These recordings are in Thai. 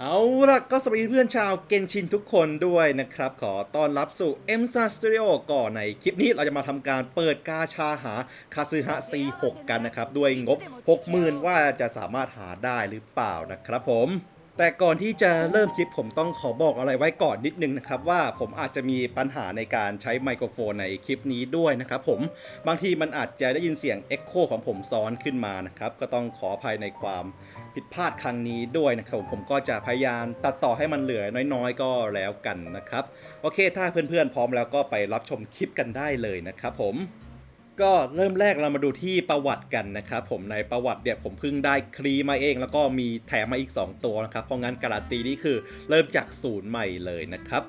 เอาล่ะก็สวัสดีเพื่อนชาวเกนชินทุกคนด้วยนะครับ ขอต้อนรับสู่ m s a Studio ก่อนในคลิปนี้เราจะมาทำการเปิดกาชาหาคาซึฮะ C6 กันนะครับ ด้วยงบ 60,000 ว่าจะสามารถหาได้หรือเปล่านะครับผมแต่ก่อนที่จะเริ่มคลิปผมต้องขอบอกอะไรไว้ก่อนนิดนึงนะครับว่าผมอาจจะมีปัญหาในการใช้ไมโครโฟนในคลิปนี้ด้วยนะครับผมบางทีมันอาจจะได้ยินเสียง Echo ของผมซ้อนขึ้นมานะครับก็ต้องขออภัยในความ ผิดพลาดครั้งนี้ด้วยนะครับผมก็จะพยายามตัดต่อให้มันเหลือน้อยๆ ก็แล้วกันนะครับ โอเค ถ้าเพื่อนๆ พร้อมแล้วก็ไปรับชมคลิปกันได้เลยนะครับผมก็เริ่มแรกเรามาดูที่ประวัติกันนะครับผมในประวัติเนี่ยผมเพิ่งได้ครีมาเอง แล้วก็มีแถมมาอีก 2 ตัวนะครับ เพราะงั้นการันตีนี่คือเริ่มจากศูนย์ใหม่เลยนะครับ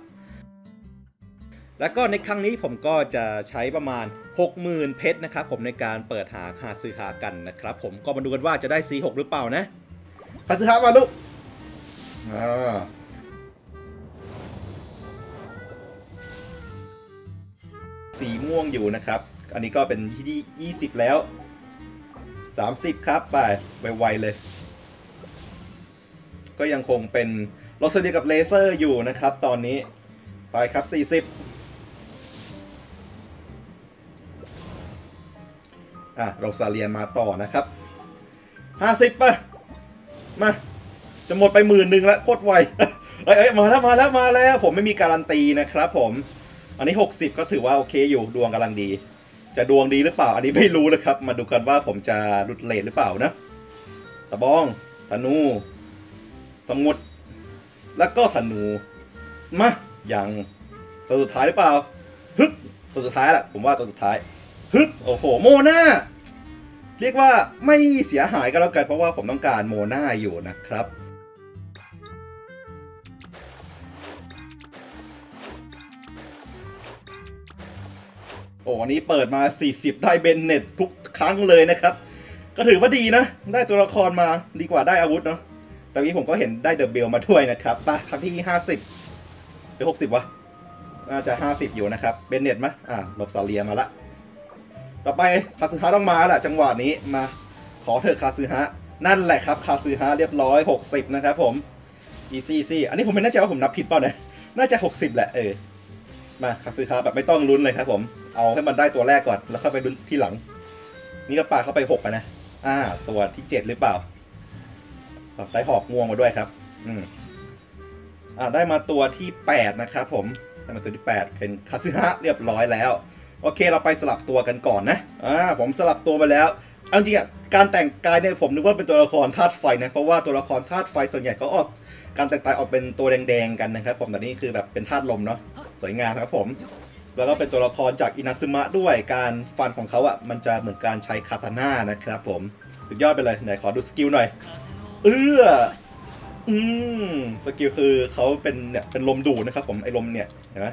แล้วก็ในครั้งนี้ผมก็จะใช้ประมาณ 60,000 เพชรนะครับผมในการเปิดหาหาซื้อหากันนะครับผมก็มาดูกันว่าจะได้ C6 หรือเปล่านะ หาซื้อหามาลูกอ่าสีม่วงอยู่นะครับ อันนี้ก็เป็นที่ที่20 แล้ว 30 ครับ ไปไวๆเลย ก็ยังคงเป็นโรสเดียกับเลเซอร์อยู่นะครับ ตอนนี้ ไปครับ 40 อะโรซาเลียมาต่อนะครับ 50ป่ะ มา จะหมดไปหมื่นหนึ่งแล้วโคตรไวเอ้ยเอ้ยมาแล้วมาแล้วมาแล้ว ผมไม่มีการันตีนะครับผม อันนี้ 60 ก็ถือว่าโอเคอยู่ดวงกำลังดี จะดวงดีหรือเปล่า อันนี้ไม่รู้นะครับ มาดูกันว่าผมจะหลุดเลทหรือเปล่านะตะบองธนู สมุด แล้วก็ธนูมาอย่างตัวสุดท้ายหรือเปล่าฮึบตัวสุดท้ายแหละผมว่าตัวสุดท้ายฮึบโอ้โหโมนา เรียกว่าไม่เสียหายก็แล้วกันเพราะว่าผมต้องการโมนาอยู่นะครับโอ้อันนี้เปิดมา 40 ได้เบนเน็ตทุกครั้งเลยนะครับ ก็ถือว่าดีนะ ได้ตัวละครมาดีกว่าได้อาวุธเนาะ แต่นี้ผมก็เห็นได้เดอะเบลมาด้วยนะครับไปครั้งที่ 50 หรือ 60 วะ น่าจะ 50 อยู่นะครับ เบนเน็ตมะอ่าหลบซาเลียมาละ ต่อไปคาซึฮะต้องมาแหละจังหวะนี้มา ขอเถอะคาซึฮะนั่นแหละครับคาซึฮะเรียบร้อย 60 นะครับผมอีซี่ซี่อันนี้ผมไม่แน่ใจว่าผมนับผิดเปล่านี่ยน่าจะ 60 แหละเออมาคาซึฮะแบบไม่ต้องลุ้นเลยครับผมเอาให้มันได้ตัวแรกก่อนแล้วเข้าไปลุ้นที่หลัง นี่ก็ปาเข้าไป6อะนะอ่า ตัวที่ 7 หรือเปล่าได้หอกม่วงมาด้วยครับ อืมอ่าได้มาตัวที่ 8 นะครับผมได้มาตัวที่ 8 เป็นคาซึฮะเรียบร้อยแล้ว อเคเราไปสลับตัวกันก่อนนะอ่าผมสลับตัวไปแล้วเอาจริงๆอะการแต่งกายเนี่ยผมนึกว่าเป็นตัวละครธาตุไฟนะเพราะว่าตัวละครธาตุไฟส่วนใหญ่เขาออกการแต่งกายออกเป็นตัวแดงๆกันนะครับ ผมแต่นี่คือแบบเป็นธาตุลมเนาะสวยงามครับผม แล้วก็เป็นตัวละครจากอินาซึมะด้วยการฟันของเขาอะมันจะเหมือนการใช้คาตาน่านะครับผมสุดยอดไปเลยไหนขอดูสกิลหน่อยเอื้ออืมสกิลคือเขาเป็นเนี่ยเป็นลมดูดนะครับผมไอ้ลมเนี่ยเห็นไหม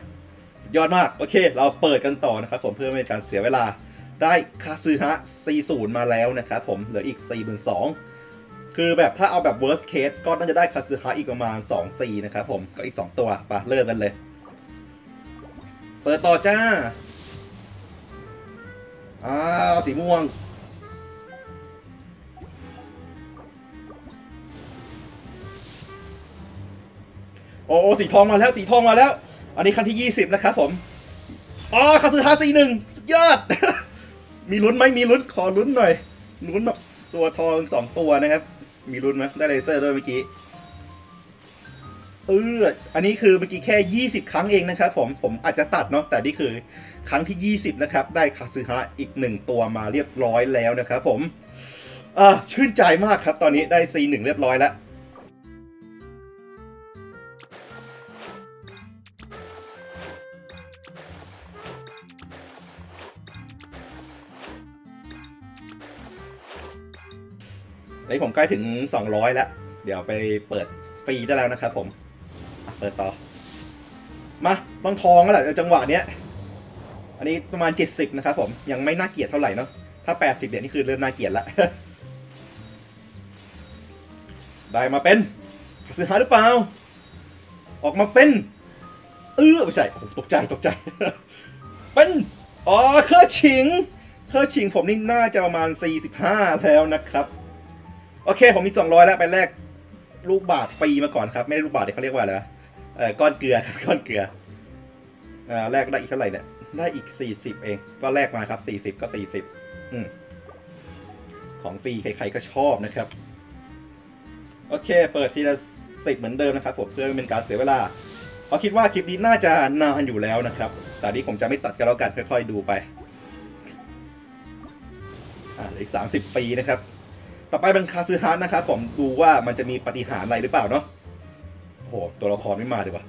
สุดยอดมาก โอเค เราเปิดกันต่อนะครับ ผมเพื่อไม่ให้การเสียเวลาได้คาซึฮะ 40 มาแล้วนะครับผมเหลืออีก 42,000คือแบบถ้าเอาแบบ worst case ก็น่าจะได้คาซึฮะอีกประมาณ 2 4 นะครับผมก็อีก 2 ตัวไปเริ่มกันเลย เปิดต่อจ้าอ่าสีม่วงโอ้สีทองมาแล้วสีทองมาแล้ว อันนี้คันที่ 20 นะครับผมอ๋อคาซึฮาซีหนึ่งสุดยอด มีลุ้นไหมมีลุ้นขอลุ้นหน่อยลุ้นแบบตัวทองสองตัวนะครับ มีลุ้นไหมได้เลเซอร์ด้วยเมื่อกี้เอออันนี้คือเมื่อกี้แค่ 20 ครั้งเองนะครับผมผมอาจจะตัดเนาะแต่นี่คือครั้งที่ 20 นะครับ ได้คาซึฮะอีกหนึ่งตัวมาเรียบร้อยแล้วนะครับผมอ่าชื่นใจมากครับ ตอนนี้ได้ C1 เรียบร้อยแล้ว นี่ผมใกล้ถึง 200 แล้ว เดี๋ยวไปเปิดฟรีได้แล้วนะครับผม เปิดต่อ มาต้องทองแล้วแหละจังหวะเนี้ย อันนี้ประมาณ 70 นะครับผม ยังไม่น่าเกลียดเท่าไหร่เนาะ ถ้า 80เนี่ยนี่คือเริ่มน่าเกลียดละ ได้มาเป็นคาซึฮาหรือเปล่า ออกมาเป็น เออไม่ใช่ตกใจตกใจ เป็น อ๋อ เคอร์ชิง เคอร์ชิงผมนี่น่าจะประมาณ 45 แล้วนะครับ โอเค ผมมี200แล้วไปแลกลูกบาทฟรีมาก่อนครับ ไม่ได้ลูกบาทเดี๋ยเขาเรียกว่าอะไรเออก้อนเกลือครับก้อนเกลืออ่าแลกได้อีกเท่าไหร่เนี่ยได้อีก40เอง ก็แลกมาครับ40ก็40อืมของฟรีใครๆก็ชอบนะครับ โอเค เปิดทีละสิบเหมือนเดิมนะครับผมเพื่อไม่เป็นการเสียเวลาเพราะคิดว่าคลิปนี้น่าจะนานอยู่แล้วนะครับ แต่นี้ผมจะไม่ตัดกันแล้วกันค่อยๆดูไปอ่าเหลืออีก30ปีนะครับ ต่อไปเป็นคาซึฮะนะครับผมดูว่ามันจะมีปฏิหารอะไรหรือเปล่าเนาะโอ้โหตัวละครไม่มาดีกว่า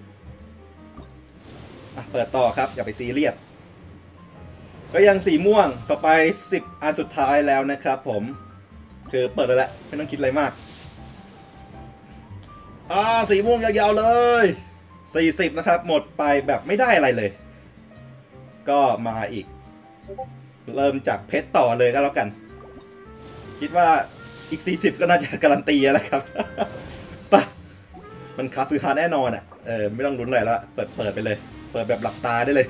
อะเปิดต่อครับอย่าไปซีเรียสก็ยังสีม่วงต่อไป 10 อันสุดท้ายแล้วนะครับผม คือเปิดแล้วแหละไม่ต้องคิดอะไรมากอ่าสีม่วงยาวๆเลย 40 นะครับ หมดไปแบบไม่ได้อะไรเลย ก็มาอีก เริ่มจากเพชรต่อเลยก็แล้วกัน คิดว่า อีก 40 ก็น่าจะการันตีแล้วครับปะมันคาซึฮาแน่นอนอะ เออไม่ต้องลุ้นอะไรแล้วเปิดเปิดไปเลย เปิดแบบหลับตาได้เลย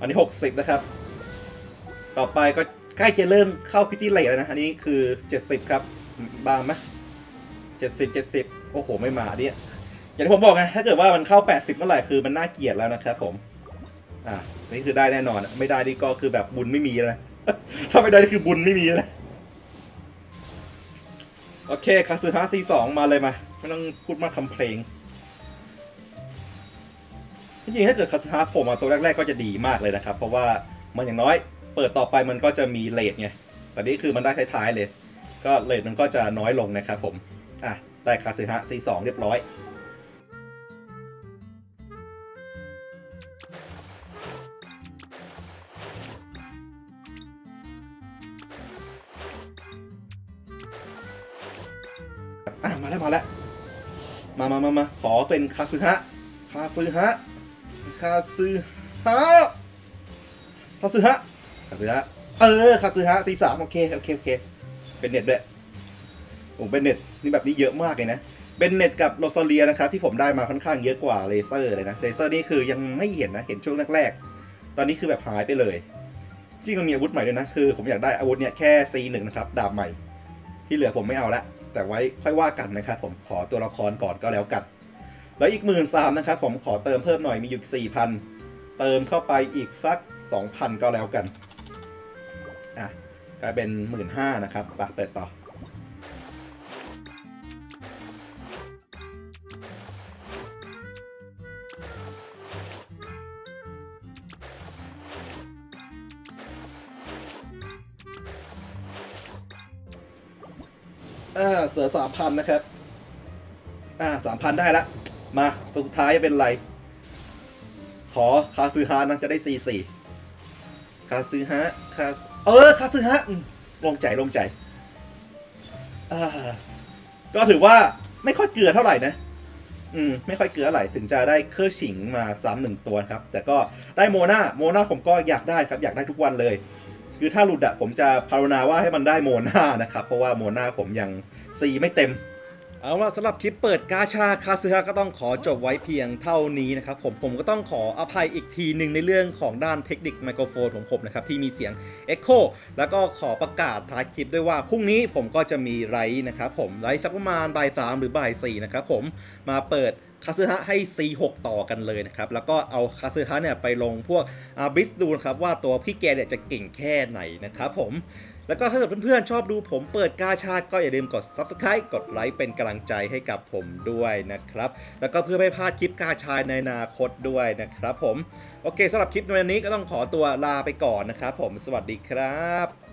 อันนี้ 60 นะครับ ต่อไปก็ใกล้จะเริ่มเข้าพิธีเลทแล้วนะ อันนี้คือ 70 ครับ บางไหม70 70โอ้โห ไม่มาอันนี้อย่างที่ผมบอกไงถ้าเกิดว่ามันเข้า 80 เมื่อไหร่คือมันน่าเกลียดแล้วนะครับผม อะนี่คือได้แน่นอน ไม่ได้นี่ก็คือแบบบุญไม่มีแล้วนะถ้าไม่ได้นี่คือบุญไม่มีแล้ว โอเคคาสึฮะซีสองมาเลยมา ไม่ต้องพูดมากทำเพลง จริงๆ ถ้าเกิดคาสึฮะผมมาตัวแรก ๆ ก็จะดีมากเลยนะครับ เพราะว่ามันอย่างน้อย เปิดต่อไปมันก็จะมีเลทไง แต่นี่คือมันได้ท้ายๆเลย ก็เลทมันก็จะน้อยลงนะครับผม อะ ได้คาสึฮะซีสองเรียบร้อย มามาขอเป็นคาซึฮะคาซึฮะคาซึฮะคาซึฮะคาซึฮะเออคาซึฮะซีสามโอเคโอเคโอเคเป็นเน็ตด้วยโอ้เป็นเน็ตนี่แบบนี้เยอะมากเลยนะเป็นเน็ตกับโรซาเลียนะครับที่ผมได้มาค่อนข้างเยอะกว่าเลเซอร์เลยนะเลเซอร์นี่คือยังไม่เห็นนะเห็นช่วงแรกๆตอนนี้คือแบบหายไปเลยจริงมันมีอาวุธใหม่ด้วยนะคือ ผมอยากได้อาวุธเนี่ยแค่ C1 นะครับดาบใหม่ ที่เหลือผมไม่เอาละ แต่ไว้ค่อยว่ากันนะครับผมขอตัวละครก่อนก็แล้วกัน แล้วอีกหมื่นสามนะครับผมขอเติมเพิ่มหน่อยมีอยู่สี่พันเติมเข้าไปอีกสักสองพันก็แล้วกันอะกลายเป็นหมื่นห้านะครับปะเปิดต่อ อ่าเสือสามพันนะครับ อ่าสามพันได้ละ มา ตัวสุดท้ายจะเป็นไร ขอคาซึฮะนะจะได้ซีสี่คาซึฮะคาเออคาซึฮะอืมลงใจลงใจอ่าก็ถือว่าไม่ค่อยเกลือเท่าไหร่นะ อืม ไม่ค่อยเกลือเท่าไหร่ถึงจะได้เครื่องฉิงมาซ้ำหนึ่งตัวครับ แต่ก็ได้โมนาโมนาผมก็อยากได้ครับ อยากได้ทุกวันเลย คือถ้าหลุดอะผมจะภาวนาว่าให้มันได้โมนานะครับ เพราะว่าโมนาผมยังซีไม่เต็ม เอาล่ะสำหรับคลิปเปิดกาชาคาซึฮะก็ต้องขอจบไว้เพียงเท่านี้นะครับผมผมก็ต้องขออภัยอีกทีหนึ่งในเรื่องของด้านเทคนิคไมโครโฟนของผมนะครับที่มีเสียง Echo แล้วก็ขอประกาศท้ายคลิปด้วยว่าพรุ่งนี้ผมก็จะมีไลฟ์นะครับผมไลฟ์สักประมาณบ่ายสามหรือบ่ายสี่นะครับผมมาเปิด คาซึฮะให้ C6 ต่อกันเลยนะครับ แล้วก็เอาคาซึฮะเนี่ยไปลงพวกอาบิสดูนะครับ ว่าตัวพี่แกเนี่ยจะเก่งแค่ไหนนะครับผม แล้วก็ถ้าเกิดเพื่อนๆ ชอบดูผมเปิดกาชาก็อย่าลืมกด Subscribe กดไลค์เป็นกำลังใจให้กับผมด้วยนะครับ แล้วก็เพื่อไม่พลาดคลิปกาชาในอนาคตด้วยนะครับผม โอเคสำหรับคลิปในวันนี้ก็ต้องขอตัวลาไปก่อนนะครับผม สวัสดีครับ